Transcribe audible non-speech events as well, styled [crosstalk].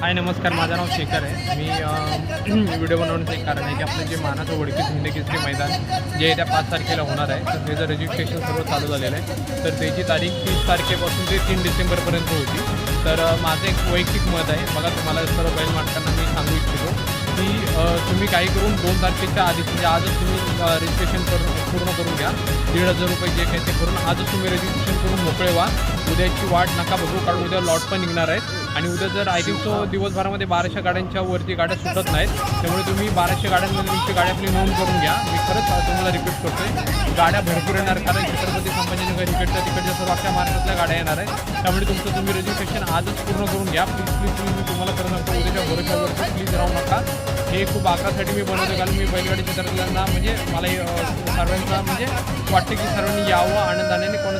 हाय नमस्कार माझं नाव शेखर आहे. [clears throat] मी व्हिडिओ बनवण्याचं एक कारण आहे की आपलं जे मानाचं वडकी हिंद मैदान जे येत्या पाच तारखेला होणार आहे तर त्याचं रजिस्ट्रेशन सर्व चालू झालेलं आहे तर त्याची तारीख तीस तारखेपासून ते तीन डिसेंबरपर्यंत होती. तर माझं एक वैयक्तिक मत आहे. बघा तुम्हाला सर्व बैल मालकांना मी सांगू तुम्ही काही करून दोन तारखेच्या आधी म्हणजे आजच तुम्ही रजिस्ट्रेशन करून पूर्ण करून घ्या. दीड हजार रुपये जे काही ते करून आजच तुम्ही रजिस्ट्रेशन करून मोकळे व्हा. उद्याची वाट नका बघू कारण उद्या लॉट पण निघणार आहेत. आणि उद्या जर आय थिंक सो दिवसभरामध्ये बाराशे गाड्यांच्या वरती गाड्या सुटत नाहीत त्यामुळे तुम्ही बाराशे गाड्यांमध्ये तुमची गाड्या आपली नोंद करून घ्या. मी खरंच तुम्हाला रिपीट करतोय. गाड्या भरपूर येणार कारण छत्रपती संभाजीनगर नगर तिकडच्या सर्व अख्या महाराष्ट्रातल्या गाड्या येणार आहेत. त्यामुळे तुमचं तुम्ही रजिस्ट्रेशन आजच पूर्ण करून घ्या. प्लीज प्लीज प्लीज मी तुम्हाला करणार उद्याच्या भरोशावरती प्लीज राहू नका. हे खूप आकारासाठी मी बनवतो कारण मी बैलगाडी क्षेत्रातल्यांना म्हणजे मला सर्वांचा म्हणजे वाटतं की सर्वांनी यावं आनंदाने आणि कोणाचं